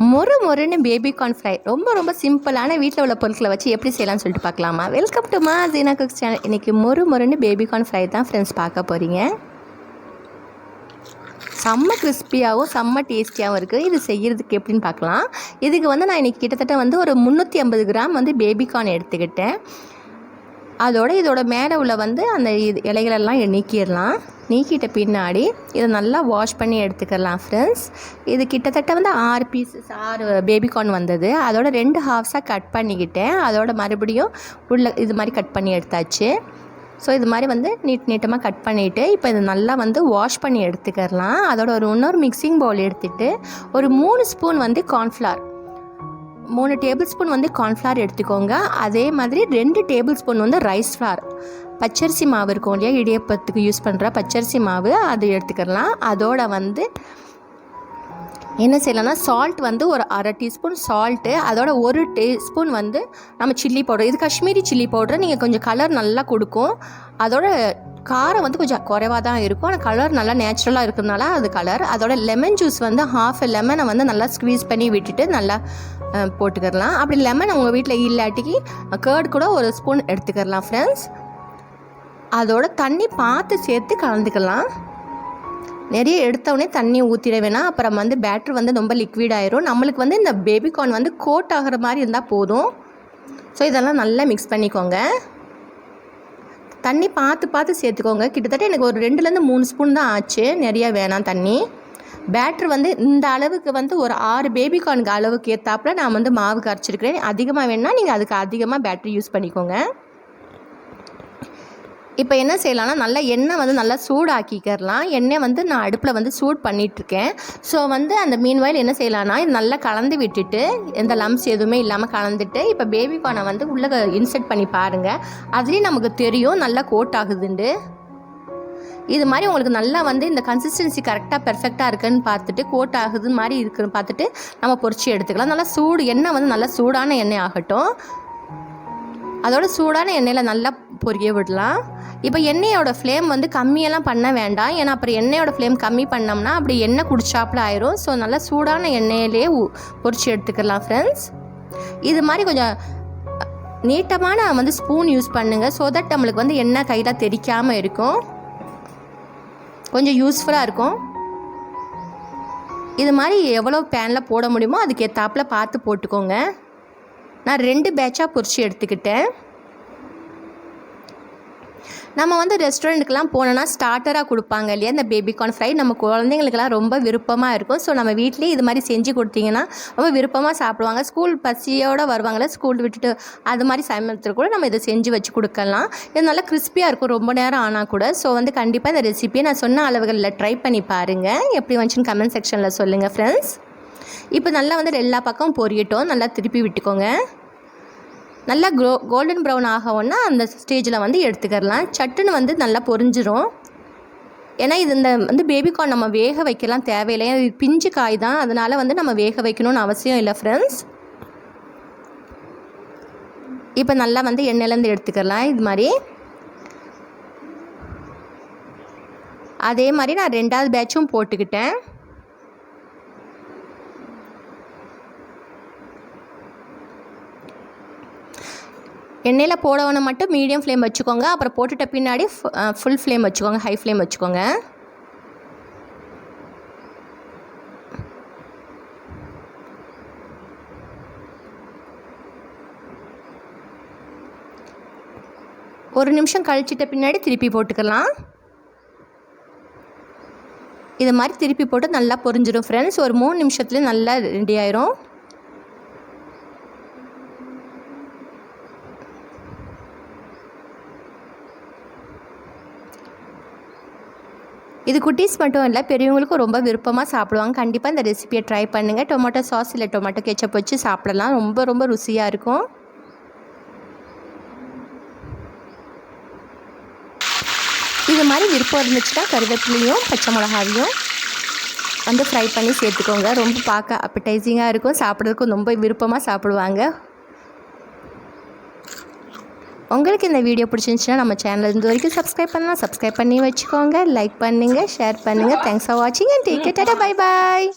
மொறு மொறுன்னு baby corn fry ரொம்ப ரொம்ப சிம்பிளான வீட்டில் உள்ள பொருட்களை வச்சு எப்படி செய்யலாம்னு சொல்லிட்டு பார்க்கலாமா? வெல்கம் டு மா ஜீனா குக்ஸ் சேனல் இன்றைக்கி மொறு மொறுன்னு பேபி கார்ன் ஃப்ரை தான் ஃப்ரெண்ட்ஸ் பார்க்க போகிறீங்க செம்ம கிறிஸ்பியாகவும் செம்ம டேஸ்டியாகவும் இருக்குது இது செய்கிறதுக்கு எப்படின்னு பார்க்கலாம். இதுக்கு வந்து நான் இன்றைக்கி கிட்டத்தட்ட வந்து ஒரு முந்நூற்றி ஐம்பது கிராம் வந்து பேபிகார்ன் எடுத்துக்கிட்டேன். அதோட இதோட மேலே உள்ள வந்து அந்த இது இலைகளெல்லாம் நீக்கிடலாம். நீக்கிட்ட பின்னாடி இதை நல்லா வாஷ் பண்ணி எடுத்துக்கலாம் ஃப்ரெண்ட்ஸ் இது கிட்டத்தட்ட வந்து ஆறு பீசஸ் ஆறு பேபிகார்ன் வந்தது. அதோட ரெண்டு ஹாஃப்ஸாக கட் பண்ணிக்கிட்டேன். அதோட மறுபடியும் உள்ள இது மாதிரி கட் பண்ணி எடுத்தாச்சு. ஸோ இது மாதிரி வந்து நீட் நீட்டமாக கட் பண்ணிவிட்டு இப்போ இது நல்லா வந்து வாஷ் பண்ணி எடுத்துக்கிறலாம். அதோட ஒரு இன்னொரு மிக்சிங் பவுல் எடுத்துகிட்டு ஒரு மூணு ஸ்பூன் வந்து கார்ன்ஃப்ளவர் மூணு டேபிள் ஸ்பூன் வந்து கார்ன்ஃப்ளவர் எடுத்துக்கோங்க. அதே மாதிரி ரெண்டு டேபிள் ஸ்பூன் வந்து ரைஸ் ஃப்ளார் பச்சரிசி மாவு இருக்கும் இல்லையா? இடியப்பத்துக்கு யூஸ் பண்ணுற பச்சரிசி மாவு அது எடுத்துக்கலாம். அதோட வந்து என்ன செய்யலாம்னா சால்ட் வந்து ஒரு அரை டீஸ்பூன் சால்ட்டு அதோட ஒரு டீஸ்பூன் வந்து நம்ம சில்லி பவுடர் இது காஷ்மீரி சில்லி பவுடர் நீங்கள் கொஞ்சம் கலர் நல்லா கொடுக்கும். அதோட காரம் வந்து கொஞ்சம் குறைவாக தான் இருக்கும். ஆனால் கலர் நல்லா நேச்சுரலாக இருக்கிறதுனால அது கலர் அதோட லெமன் ஜூஸ் வந்து ஹாஃப் லெமனை வந்து நல்லா ஸ்க்வீஸ் பண்ணி விட்டுட்டு நல்லா போட்டுக்கிறலாம். போட்டுக்கிடலாம் அப்படி லெமன் உங்கள் வீட்டில் இல்லாட்டிக்கு கேர்டு கூட ஒரு ஸ்பூன் எடுத்துக்கிறலாம் ஃப்ரெண்ட்ஸ் அதோட தண்ணி பார்த்து சேர்த்து கலந்துக்கலாம். நிறைய எடுத்தவுடனே தண்ணி ஊற்றிட வேணாம். அப்புறம் வந்து பேட்ரு வந்து ரொம்ப லிக்விட் ஆயிரும். நம்மளுக்கு வந்து இந்த பேபிகார்ன் வந்து கோட் ஆகிற மாதிரி இருந்தால் போதும். ஸோ இதெல்லாம் நல்லா மிக்ஸ் பண்ணிக்கோங்க. தண்ணி பார்த்து பார்த்து சேர்த்துக்கோங்க. கிட்டத்தட்ட எனக்கு ஒரு ரெண்டுலேருந்து மூணு ஸ்பூன் தான் ஆச்சு. நிறைய வேணாம் தண்ணி. பேட்ரு வந்து இந்த அளவுக்கு வந்து ஒரு ஆறு பேபிகார்னுக்கு அளவுக்கு ஏற்றாப்புல நான் வந்து மாவு கரைச்சிருக்கிறேன். அதிகமாக வேணால் நீங்கள் அதுக்கு அதிகமாக பேட்ரி யூஸ் பண்ணிக்கோங்க. இப்போ என்ன செய்யலாம்னா நல்லா எண்ணெய் வந்து நல்லா சூடாக்கிக்கிறலாம். எண்ணெய் வந்து நான் அடுப்பில் வந்து சூட் பண்ணிகிட்ருக்கேன் ஸோ வந்து அந்த மீன் வயல் என்ன செய்யலாம்னா இது நல்லா கலந்து விட்டுட்டு எந்த லம்ஸ் எதுவுமே இல்லாமல் கலந்துட்டு இப்போ பேபிகானை வந்து உள்ளே இன்செர்ட் பண்ணி பாருங்கள் அதுலேயும் நமக்கு தெரியும் நல்லா கோட் ஆகுதுண்டு. இது மாதிரி உங்களுக்கு நல்லா வந்து இந்த கன்சிஸ்டன்சி கரெக்டாக பெர்ஃபெக்டாக இருக்குன்னு பார்த்துட்டு கோட் ஆகுது மாதிரி இருக்குன்னு பார்த்துட்டு நம்ம பொரிச்சு எடுத்துக்கலாம். நல்லா சூடு எண்ணெய் வந்து நல்லா சூடான எண்ணெய் ஆகட்டும். அதோட சூடான எண்ணெயில் நல்லா பொரிய விடலாம். இப்போ எண்ணெயோட ஃப்ளேம் வந்து கம்மியெல்லாம் பண்ண வேண்டாம். ஏன்னா அப்புறம் எண்ணெயோட ஃப்ளேம் கம்மி பண்ணோம்னா அப்படி எண்ணெய் குடிச்சாப்புல ஆயிரும். ஸோ நல்லா சூடான எண்ணெயிலே பொரிச்சு எடுத்துக்கலாம் ஃப்ரெண்ட்ஸ் இது மாதிரி கொஞ்சம் நீட்டமான வந்து ஸ்பூன் யூஸ் பண்ணுங்கள் ஸோ தட் நம்மளுக்கு வந்து எண்ணெய் கையில் தெரிக்காமல் இருக்கும். கொஞ்சம் யூஸ்ஃபுல்லாக இருக்கும். இது மாதிரி எவ்வளோ பேனில் போட முடியுமோ அதுக்கு ஏற்றாப்பில் பார்த்து போட்டுக்கோங்க. நான் ரெண்டு பேட்சாக பொரிச்சு எடுத்துக்கிட்டேன். நம்ம வந்து ரெஸ்டாரண்ட்டுக்கெலாம் போனோன்னா ஸ்டார்டராக கொடுப்பாங்க இல்லையா? இந்த பேபிகார்ன் ஃப்ரை நம்ம குழந்தைங்களுக்கெல்லாம் ரொம்ப விருப்பமாக இருக்கும். ஸோ நம்ம வீட்லேயே இது மாதிரி செஞ்சு கொடுத்தீங்கன்னா ரொம்ப விருப்பமாக சாப்பிடுவாங்க. ஸ்கூல் பசியோடு வருவாங்கள்ல ஸ்கூல் விட்டுட்டு அது மாதிரி சமயத்தில் கூட நம்ம இதை செஞ்சு வச்சு கொடுக்கலாம். இது நல்லா கிறிஸ்பியாக இருக்கும் ரொம்ப நேரம் ஆனால் கூட. ஸோ வந்து கண்டிப்பாக இந்த ரெசிபியை நான் சொன்ன அளவுகளில் ட்ரை பண்ணி பாருங்கள் எப்படி வந்துச்சுன்னு கமெண்ட் செக்ஷனில் சொல்லுங்கள் ஃப்ரெண்ட்ஸ் இப்போ நல்லா வந்து எல்லா பக்கம் பொரியட்டும். நல்லா திருப்பி விட்டுக்கோங்க. நல்லா க்ரோ கோல்டன் ப்ரௌன் ஆகவுன்னா அந்த ஸ்டேஜில் வந்து எடுத்துக்கிறலாம். சட்டுன்னு வந்து நல்லா பொரிஞ்சிரும். ஏன்னா இது இந்த வந்து பேபிகார்ன் நம்ம வேக வைக்கலாம் தேவையில்லை. இது பிஞ்சு காய் தான். அதனால் வந்து நம்ம வேக வைக்கணும்னு அவசியம் இல்லை ஃப்ரெண்ட்ஸ் இப்போ நல்லா வந்து எண்ணெயிலேருந்து எடுத்துக்கலாம் இது மாதிரி. அதே மாதிரி நான் ரெண்டாவது பேட்சும் போட்டுக்கிட்டேன். எண்ணெயில் போடவனை மட்டும் மீடியம் ஃப்ளேம் வச்சுக்கோங்க. அப்புறம் போட்டுட்ட பின்னாடி ஃபுல் ஃப்ளேம் வச்சுக்கோங்க. ஹை ஃப்ளேம் வச்சுக்கோங்க. ஒரு நிமிஷம் கழிச்சிட்ட பின்னாடி திருப்பி போட்டுக்கலாம். இது மாதிரி திருப்பி போட்டு நல்லா பொரிஞ்சிடும் ஃப்ரெண்ட்ஸ் ஒரு மூணு நிமிஷத்துலேயே நல்லா ரெடி ஆயிரும். இது குட்டீஸ் மட்டும் இல்லை பெரியவங்களுக்கும் ரொம்ப விருப்பமாக சாப்பிடுவாங்க. கண்டிப்பாக இந்த ரெசிபியை ட்ரை பண்ணுங்கள் டொமேட்டோ சாஸ் இல்லை டொமேட்டோ கெச்சப் வச்சு சாப்பிடலாம். ரொம்ப ரொம்ப ருசியாக இருக்கும். இது மாதிரி விருப்பம் இருந்துச்சுன்னா கருவேப்பிலையும் பச்சை மிளகாவையும் வந்து ஃப்ரை பண்ணி சேர்த்துக்கோங்க. ரொம்ப பார்க்க அப்படைசிங்காக இருக்கும். சாப்பிட்றதுக்கும் ரொம்ப விருப்பமாக சாப்பிடுவாங்க. உங்களுக்கு இந்த வீடியோ பிடிச்சிருந்துச்சுன்னா நம்ம சேனல் இந்த வரைக்கும் சப்ஸ்கிரைப் பண்ணலாம். சப்ஸ்கிரைப் பண்ணி வச்சுக்கோங்க. லைக் பண்ணுங்கள் ஷேர் பண்ணுங்கள் தேங்க்ஸ் ஃபார் வாட்சிங் and take care bye bye